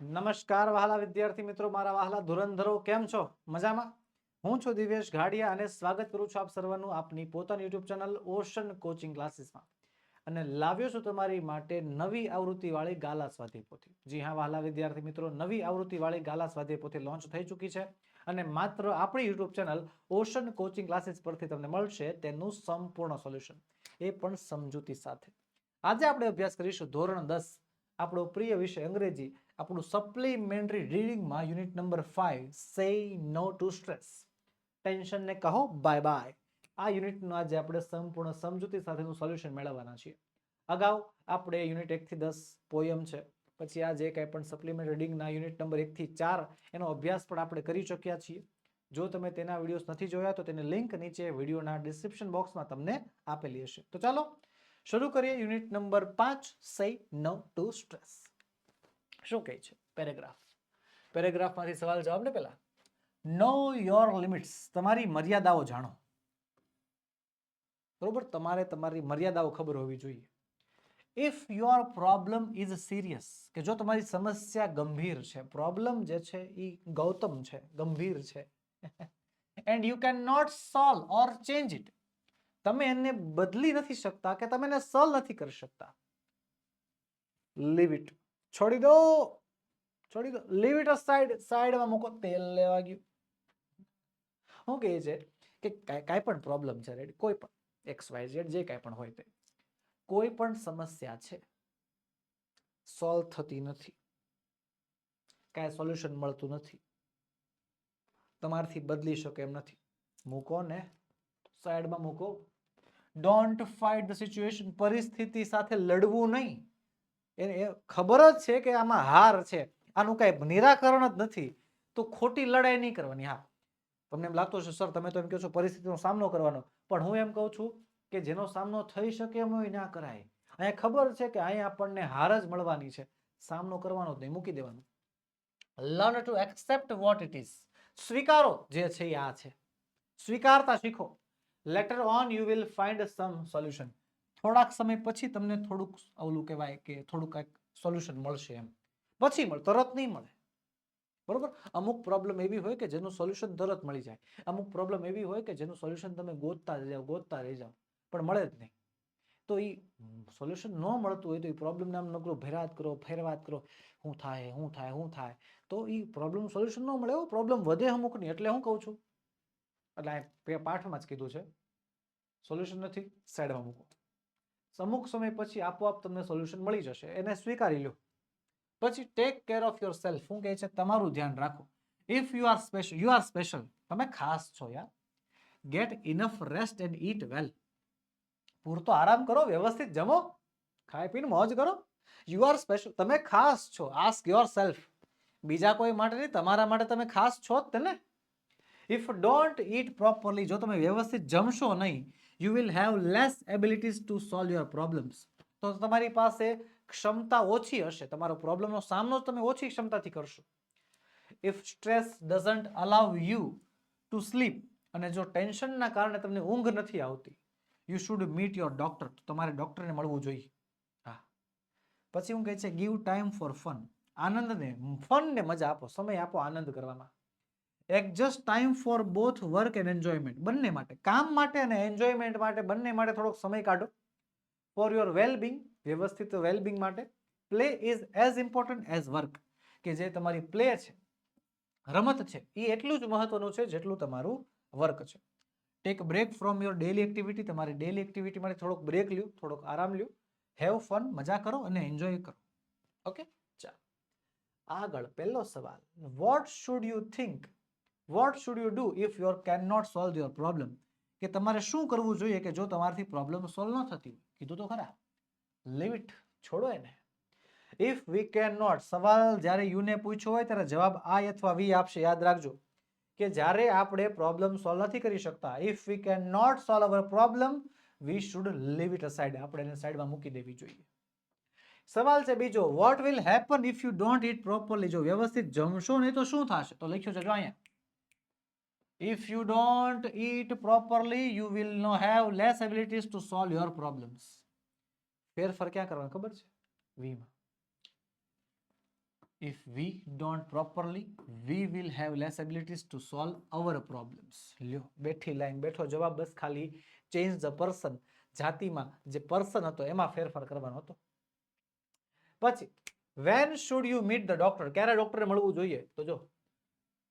નમસ્કાર વહાલા વિદ્યાર્થી મિત્રો, મારા વહાલા ધુરંધરો, કેમ છો? મજામાં? હું છું દિવેશ ઘાડિયા અને સ્વાગત કરું છું આપ સર્વનું આપની પોતાની યુટ્યુબ ચેનલ ઓશન કોચિંગ ક્લાસીસમાં. અને લાવ્યો છું તમારી માટે નવી આવૃત્તિવાળી ગાલા સ્વાધ્યાય પોથી. જી હા, વહાલા વિદ્યાર્થી મિત્રો, નવી આવૃત્તિવાળી ગાલા સ્વાધ્યાય પોથી લોન્ચ થઈ ચૂકી છે. અને માત્ર આપણી YouTube channel Ocean coaching classes પરથી તમને મળશે તેનું સંપૂર્ણ સોલ્યુશન. એ પણ સમજૂતી સાથે. આજે આપણે અભ્યાસ કરીશું ધોરણ દસ, આપણો પ્રિય વિષય અંગ્રેજી. આપણું supplementary રીડિંગમાં unit number five say no to stress ટેન્શનને કહો બાય બાય આ યુનિટનું આજે આપણે સંપૂર્ણ સમજૂતી સાથેનું સોલ્યુશન મેળવવાના છીએ. અગાઉ આપણે યુનિટ એકથી દસ પોયમ છે. પછી આ જે કાંઈ પણ સપ્લિમેન્ટ રીડિંગના યુનિટ નંબર એકથી ચાર એનો અભ્યાસ પણ આપણે કરી ચૂક્યા છીએ. જો તમે તેના વિડીયોઝ નથી જોયા, તો તેની લિંક નીચે વિડીયોના ડિસ્ક્રિપ્શન બોક્સમાં તમને આપેલી હશે. તો ચાલો, શરૂ કરીએ યુનિટ નંબર પાંચ સે નવ ટુ સ્ટ્રેસ શું કહે છે? પેરેગ્રાફ પેરેગ્રાફમાંથી સવાલ જવાબ ને પેલા? નો યોર લિમિટ્સ તમારી મર્યાદાઓ જાણો. બરોબર? તમારે તમારી મર્યાદાઓ ખબર હોવી જોઈએ. If your problem is serious કે જો તમારી સમસ્યા ગંભીર છે પ્રોબ્લેમ જે છે એ ગૌતમ છે, ગંભીર છે and you can not solve or change it તમે એને બદલી નથી શકતા કે તમે એને સોલ્વ નથી કરી શકતા. લીવ ઇટ છોડી દો. છોડી દો. લીવ ઇટ સાઈડ સાઈડમાં મૂકો. તેલ લેવા ગયું. શું કહે છે કે કાંઈ પણ પ્રોબ્લેમ છે રેડી કોઈ પણ. એક્સ વાય ઝેડ જે કાંઈ પણ હોય તે. કોઈ પણ સમસ્યા છે સોલ્વ થતી નથી. કાંઈ સોલ્યુશન મળતું નથી. તમારાથી બદલી શકે એમ નથી. મૂકો ને સાઈડમાં મૂકો. ડોન્ટ ફાઇટ ધ સિચ્યુએશન પરિસ્થિતિ સાથે લડવું નહીં. એને એ ખબર જ છે કે આમાં હાર છે. આનું કાંઈ નિરાકરણ જ નથી. તો ખોટી લડાઈ નહીં કરવાની, હા. તમને એમ લાગતું છે સર, તમે તો એમ કહો છો પરિસ્થિતિનો સામનો કરવાનો. પણ હું એમ કહું છું કે જેનો સામનો થઈ શકે એમ ના કરાય. અહીંયા ખબર છે કે અહીંયા આપણને હાર જ મળવાની છે. સામનો કરવાનો જ નહીં, મૂકી દેવાનો. Learn to accept what it is સ્વીકારો જે છે એ આ છે. સ્વીકારતા શીખો. Later on you will find some solution થોડાક સમય પછી તમને થોડુંક ઓલું કહેવાય કે થોડુંક કંઈક સોલ્યુશન મળશે એમ. પછી મળે, તરત નહીં મળે. બરોબર? અમુક પ્રોબ્લેમ એવી હોય કે જેનું સોલ્યુશન તરત મળી જાય. અમુક પ્રોબ્લેમ એવી હોય કે જેનું સોલ્યુશન તમે ગોતતા રહી જાઓ ગોતતા રહી જાઓ પણ મળે જ નહીં. તો એ સોલ્યુશન ન મળતું હોય તો એ પ્રોબ્લેમ નામ નકરો ભેરાત કરો, ફેરવાત કરો. હું થાય હું થાય હું થાય. તો એ પ્રોબ્લેમ સોલ્યુશન ન મળે, એવો પ્રોબ્લેમ વધે અમુકની એટલે હું કહું છું. એટલે પાઠમાં જ કીધું છે. સોલ્યુશન નથી સાઈડમાં મૂકો. અમુક સમય પછી આપોઆપ તમને સોલ્યુશન મળી જશે. એને સ્વીકારી લો. પછી take care of your self શું કહે છે? તમારું ધ્યાન રાખો. If you are special you are special તમે ખાસ છો યાર. Get enough rest and eat well પૂરતો આરામ કરો, વ્યવસ્થિત જમો, ખાઈ પીને મોજ કરો. યુ આર સ્પેશિયલ તમે ખાસ છો. આસ્ક યોર સેલ્ફ બીજા કોઈ માટે નહીં, તમારા માટે તમે ખાસ છો જ તેને. ઇફ ડોન્ટ ઈટ પ્રોપરલી જો તમે વ્યવસ્થિત જમશો નહીં you will have less abilities to solve your problems તો તમારી પાસે ક્ષમતા ઓછી હશે. તમારો પ્રોબ્લેમનો સામનો તમે ઓછી ક્ષમતાથી કરશો. If stress doesn't allow you to sleep અને જો ટેન્શનના કારણે તમને ઊંઘ નથી આવતી you should meet your doctor તમારે ડોક્ટરને મળવું જોઈએ. હા. પછી હું કહે છે ગીવ ટાઈમ ફોર ફન આનંદને ફનને મજા આપો. સમય આપો આનંદ કરવામાં. Adjust time for both work and enjoyment બંને માટે. કામ માટે અને એન્જોયમેન્ટ માટે બંને માટે થોડોક સમય કાઢો. ફોર યોર વેલબિંગ વ્યવસ્થિત વેલબિંગ માટે play is as important as work કે જે તમારી પ્લે છે, રમત છે એ એટલું જ મહત્વનું છે જેટલું તમારું વર્ક છે. Take break from your daily activity તમારી ડેલી એક્ટિવિટી માટે થોડોક બ્રેક લ્યો, થોડોક આરામ લ્યો. હેવ ફન મજા કરો અને એન્જોય કરો. ઓકે ચાલો. આગળ, પહેલો સવાલ. What should you think what should you do if your can not solve your problem કે તમારે શું કરવું જોઈએ કે જો તમારાથી પ્રોબ્લેમ સોલ્વ ન થતી હોય? કીધું તો ખરા. લીવ છોડો એને. ઇફ વી કેન નોટ સવાલ જ્યારે યુને પૂછ્યો હોય ત્યારે જવાબ આઈ અથવા વી આપશે. યાદ રાખજો કે જ્યારે આપણે પ્રોબ્લેમ સોલ્વ નથી કરી શકતા if we can not solve our problem we should leave it aside આપણે એને સાઈડમાં મૂકી દેવી જોઈએ. સવાલ છે બીજો what will happen if you don't eat properly જો વ્યવસ્થિત જમશો નહીં તો શું થશે? તો લખ્યું છે જો અહીંયા. If you don't eat properly you will no have less abilities to solve your problems ફેરફાર ક્યાં કરવાનો ખબર છે વી માં if we don't properly we will have less abilities to solve our problems લ્યો બેઠી લાઈન બેઠો જવાબ બસ ખાલી ચેન્જ ધ પર્સન જાતિમાં જે person હતો એમાં ફેરફાર કરવાનો હતો પછી when should you meet the doctor ક્યારે ડોક્ટરે મળવું જોઈએ તો જો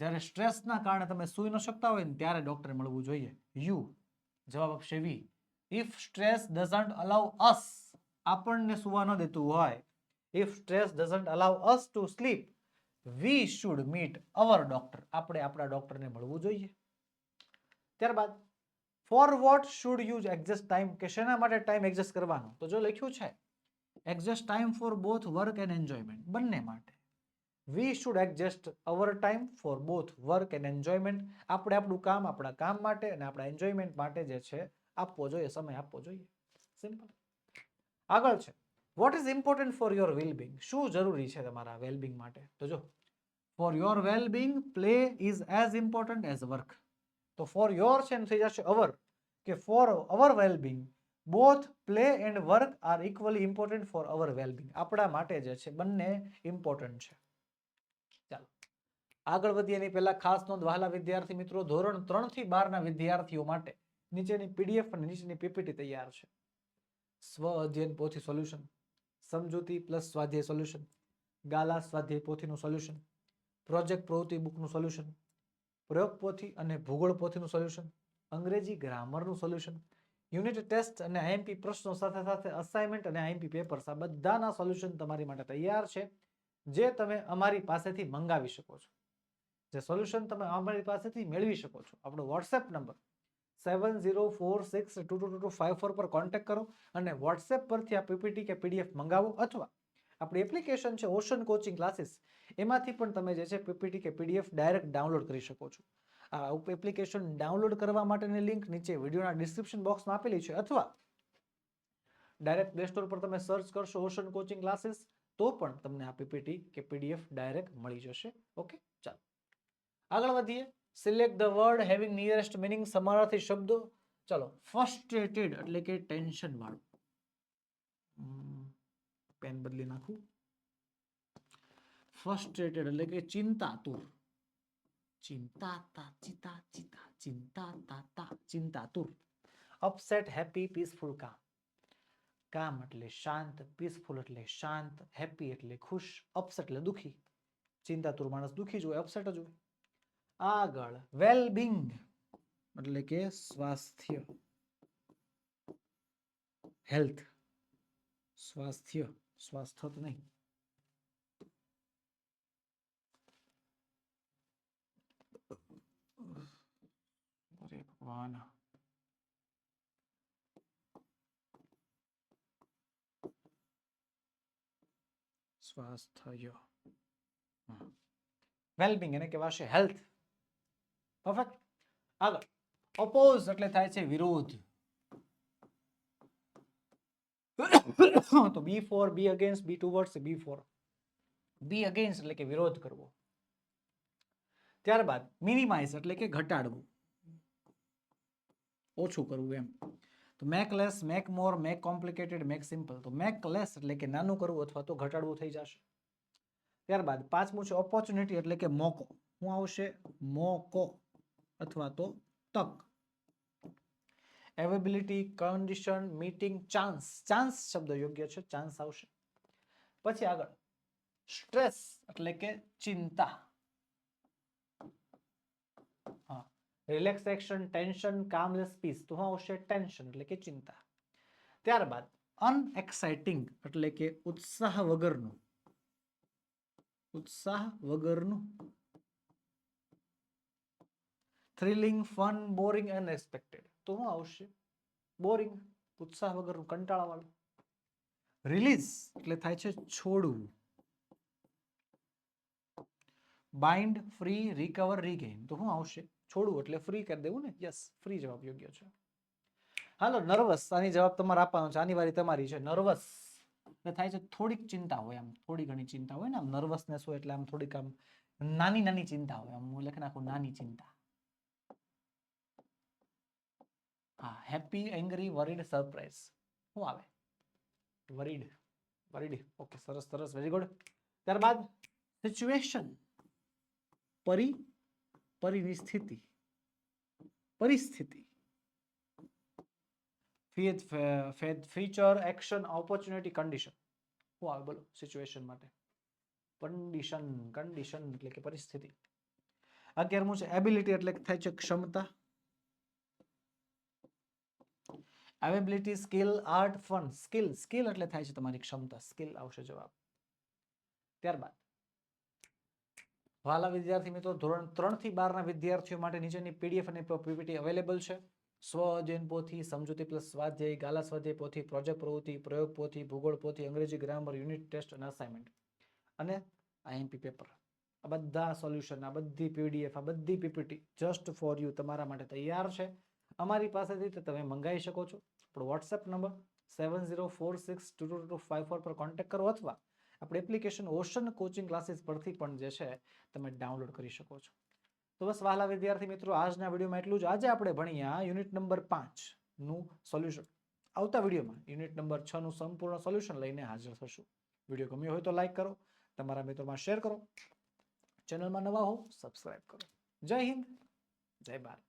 જ્યારે સ્ટ્રેસના કારણે તમે સૂઈ ન શકતા હોય ને ત્યારે ડોક્ટરે મળવું જોઈએ. યુ. જવાબ આપશે we. If stress doesn't allow us આપણને સુવા ન દેતું હોય. If stress doesn't allow us to sleep we should meet our doctor આપણે આપણા ડોક્ટરને મળવું જોઈએ. ત્યારબાદ for what should use exact time કે શેના માટે ટાઈમ એડજસ્ટ કરવાનો? તો જો લખ્યું છે exact time for both work and enjoyment બંને માટે. We should adjust our time for both work and enjoyment આપણે આપણું કામ આપણા કામ માટે અને આપણા એન્જોયમેન્ટ માટે જે છે, આપવો જોઈએ, સમય આપવો જોઈએ. સિમ્પલ આગળ છે. What is important for your wellbeing શું જરૂરી છે તમારા વેલબિંગ માટે? તો જો for your wellbeing play is as important as work તો ફોર યોર છે થઈ જશે અવર કે for our wellbeing both play and work are equally important for our wellbeing આપણા માટે જે છે, બંને ઇમ્પોર્ટન્ટ છે. આગળ વધીએ એની પહેલાં ખાસ નોંધ વહાલા વિદ્યાર્થી મિત્રો, ધોરણ ત્રણથી બારના વિદ્યાર્થીઓ માટે નીચેની પીડીએફ અને નીચેની પીપીટી તૈયાર છે. સ્વ અધ્યયન પોથી સોલ્યુશન, સમજૂતી પ્લસ સ્વાધ્યાય સોલ્યુશન, ગાલા સ્વાધ્યાય પોથીનું સોલ્યુશન, પ્રોજેક્ટ પ્રવૃત્તિ બુકનું સોલ્યુશન, પ્રયોગ પોથી અને ભૂગોળ પોથીનું સોલ્યુશન, અંગ્રેજી ગ્રામરનું સોલ્યુશન, યુનિટ ટેસ્ટ અને આઈએમપી પ્રશ્નો સાથે સાથે અસાઇનમેન્ટ અને આઈએમપી પેપર્સ આ બધાના સોલ્યુશન તમારી માટે તૈયાર છે, જે તમે અમારી પાસેથી મંગાવી શકો છો. જે સોલ્યુશન તમે અમારી પાસેથી મેળવી શકો છો. આપણો WhatsApp number seven zero four six two two two two five four પર કોન્ટેક્ટ કરો અને વોટ્સએપ પરથી આ પીપીટી કે પીડીએફ મંગાવો અથવા આપણી એપ્લિકેશન છે ઓશન કોચિંગ ક્લાસીસ એમાંથી પણ તમે જે છે પીપીટી કે પીડીએફ ડાયરેક્ટ ડાઉનલોડ કરી શકો છો. આ એપ્લિકેશન ડાઉનલોડ કરવા માટેની લિંક નીચે વિડીયોના ડિસ્ક્રિપ્શન બોક્સમાં આપેલી છે અથવા ડાયરેક્ટ પ્લે સ્ટોર પર તમે સર્ચ કરશો ઓશન કોચિંગ ક્લાસીસ તો પણ તમને આ પીપીટી કે પીડીએફ ડાયરેક્ટ મળી જશે. ઓકે આગળ વધીએ. Select the word having nearest meaning સમાનાર્થી શબ્દો. ચલો ફર્સ્ટ્રેટેડ એટલે કે ટેન્શન વાળું. પેન બદલી નાખું. ફર્સ્ટ્રેટેડ એટલે કે ચિંતાતુર. ચિંતા તા ચિતા ચિતા ચિંતા તા તા ચિંતાતુર. અપસેટ હેપી પીસફુલ કામ કામ એટલે શાંત પીસફુલ એટલે શાંત હેપી એટલે ખુશ અપસેટ એટલે દુખી. ચિંતાતુર માણસ દુખી જ હોય અપસેટ જ હોય. આગળ. વેલબિંગ એટલે કે સ્વાસ્થ્ય. હેલ્થ સ્વાસ્થ્ય. સ્વાસ્થ્ય તો નહીં. ભગવાન. સ્વાસ્થ્ય. વેલબિંગ એને કહેવાશે હેલ્થ પરફેક્ટ આગળ. ઓપોઝ એટલે થાય છે વિરોધ. તો be for be against be two words be for be against એટલે કે વિરોધ કરવો. ત્યારબાદ મિનિમાઇઝ એટલે કે ઘટાડવું. ઓછું કરવું એમ. તો make less make more make complicated make simple તો મેક લેસ એટલે કે નાનું કરવું અથવા તો ઘટાડવું થઈ જશે. ત્યારબાદ પાંચમું છે ઓપોર્ચ્યુનિટી એટલે કે મોકો. શું આવશે? મોકો. અથવા તો તક availability condition meeting chance chance શબ્દ યોગ્ય છે ચાન્સ આવશે પછી આગળ સ્ટ્રેસ એટલે કે ચિંતા। હા રિલેક્સેશન ટેન્શન કામલેસ પીસ તો શું આવશે ટેન્શન એટલે કે ચિંતા। ત્યારબાદ અનએક્સાઇટિંગ એટલે કે ઉત્સાહ વગરનું। ઉત્સાહ વગરનું થ્રિલિંગ ફન બોરિંગ અનએક્સપેક્ટેડ તો શું આવશે? બોરિંગ ઉત્સાહ વગરનું કંટાળાવાળું રિલીઝ એટલે થાય છે છોડવું. બાઇન્ડ ફ્રી રિકવર રીગેઇન તો શું આવશે? છોડવું એટલે ફ્રી કરી દેવું ને? યસ ફ્રી જવાબ યોગ્ય છે. હાલો નર્વસ આની જવાબ તમારે આપવાનો છે. આની વારી તમારી છે. નર્વસ એટલે થાય છે થોડીક ચિંતા હોય આમ. થોડી ઘણી ચિંતા હોય ને આમ. નર્વસનેસ હોય એટલે આમ થોડીક આમ નાની નાની ચિંતા હોય આમ. હું લખી નાખું નાની ચિંતા. હા હેપી એંગ્રી વરીડ સરપ્રાઈઝ શું આવે? વરીડ વરીડ ઓકે સરસ સરસ. વેરી ગુડ ત્યારબાદ સિચ્યુએશન પરી પરીની સ્થિતિ પરિસ્થિતિ ફીચર એક્શન ઓપોર્ચ્યુનિટી કન્ડિશન શું આવે? બોલો. સિચ્યુએશન માટે. કન્ડિશન કન્ડિશન એટલે કે પરિસ્થિતિ. અગિયારમું છે એબિલિટી એટલે કે થાય છે ક્ષમતા. Ability skill art fun skill skill એટલે થાય છે તમારી ક્ષમતા. સ્કિલ આવશે જવાબ. ત્યારબાદ વાલા વિદ્યાર્થી મિત્રો, ધોરણ ત્રણથી બારના વિદ્યાર્થીઓ માટે નીચેની પીડીએફ અને પીપીટી અવેલેબલ છે. સ્વ અધ્યયન પોથી, સમજૂતી પ્લસ સ્વાધ્યાય, ગાલા સ્વાધ્યાય પોથી પ્રોજેક્ટ પ્રવૃત્તિ, પ્રયોગ પોથી, ભૂગોળ પોથી, અંગ્રેજી ગ્રામર યુનિટ ટેસ્ટ અને અસાઇનમેન્ટ અને આઈએમપી પેપર આ બધા સોલ્યુશન આ બધી પીડીએફ આ બધી પીપીટી જસ્ટ ફોર યુ તમારા માટે તૈયાર છે. અમારી પાસેથી તો તમે મંગાવી શકો છો. આપણો WhatsApp number seven zero four six two two two five four પર કોન્ટેક્ટ કરો અથવા આપણે એપ્લિકેશન ઓશન કોચિંગ ક્લાસીસ પરથી પણ જે છે તમે ડાઉનલોડ કરી શકો છો. તો બસ વહાલા વિદ્યાર્થી મિત્રો, આજના વિડીયોમાં એટલું જ. આજે આપણે ભણ્યા યુનિટ નંબર પાંચનું સોલ્યુશન આવતા વિડીયોમાં યુનિટ નંબર છનું સંપૂર્ણ સોલ્યુશન લઈને હાજર થશું. વીડિયો ગમ્યો હોય તો લાઈક કરો, તમારા મિત્રોમાં શેર કરો. ચેનલમાં નવા હો સબસ્ક્રાઇબ કરો. જય હિન્દ, જય ભારત.